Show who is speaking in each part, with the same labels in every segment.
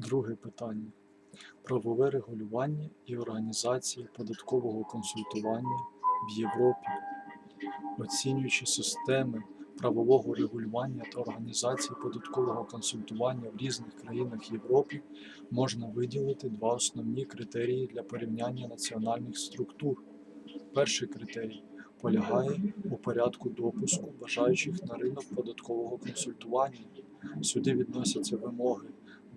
Speaker 1: Друге питання. Правове регулювання і організація податкового консультування в Європі. Оцінюючи системи правового регулювання та організації податкового консультування в різних країнах Європи, можна виділити два основні критерії для порівняння національних структур. Перший критерій полягає у порядку допуску бажаючих на ринок податкового консультування. Сюди відносяться вимоги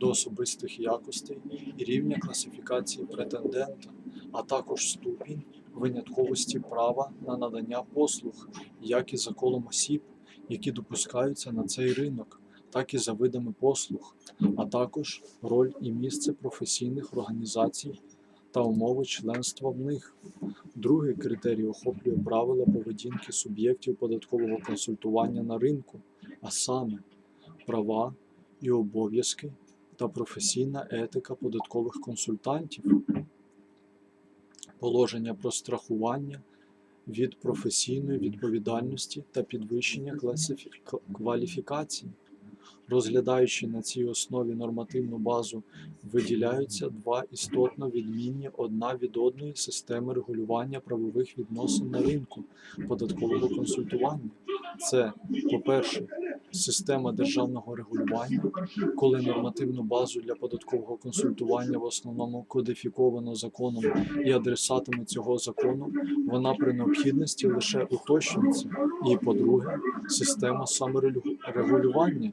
Speaker 1: до особистих якостей і рівня класифікації претендента, а також ступінь винятковості права на надання послуг, як і за колом осіб, які допускаються на цей ринок, так і за видами послуг, а також роль і місце професійних організацій та умови членства в них. Другий критерій охоплює правила поведінки суб'єктів податкового консультування на ринку, а саме права і обов'язки та професійна етика податкових консультантів, положення про страхування від професійної відповідальності та підвищення кваліфікації. Розглядаючи на цій основі нормативну базу, виділяються два істотно відмінні одна від одної системи регулювання правових відносин на ринку податкового консультування. Це, по-перше, система державного регулювання, коли нормативну базу для податкового консультування в основному кодифіковано законом і адресатами цього закону, вона при необхідності лише уточнюється. І, по-друге, система саморегулювання,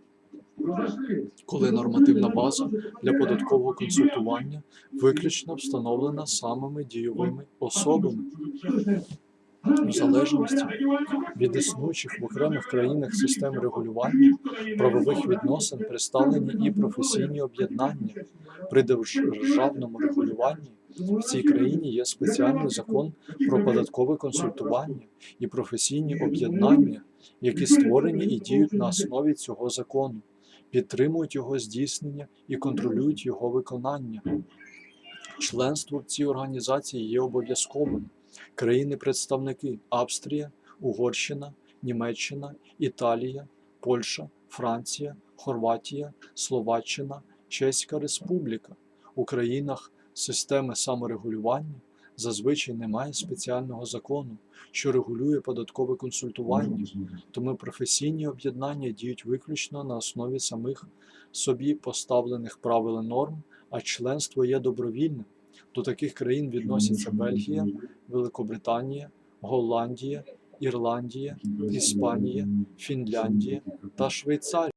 Speaker 1: коли нормативна база для податкового консультування виключно встановлена самими дійовими особами. В залежності від існуючих в окремих країнах систем регулювання правових відносин представлені і професійні об'єднання. При державному регулюванні в цій країні є спеціальний закон про податкове консультування і професійні об'єднання, які створені і діють на основі цього закону, підтримують його здійснення і контролюють його виконання. Членство в цій організації є обов'язковим. Країни-представники Австрія, Угорщина, Німеччина, Італія, Польща, Франція, Хорватія, Словаччина, Чеська Республіка. У країнах системи саморегулювання зазвичай немає спеціального закону, що регулює податкове консультування, тому професійні об'єднання діють виключно на основі самих собі поставлених правил і норм, а членство є добровільним. До таких країн відносяться Бельгія, Великобританія, Голландія, Ірландія, Іспанія, Фінляндія та Швейцарія.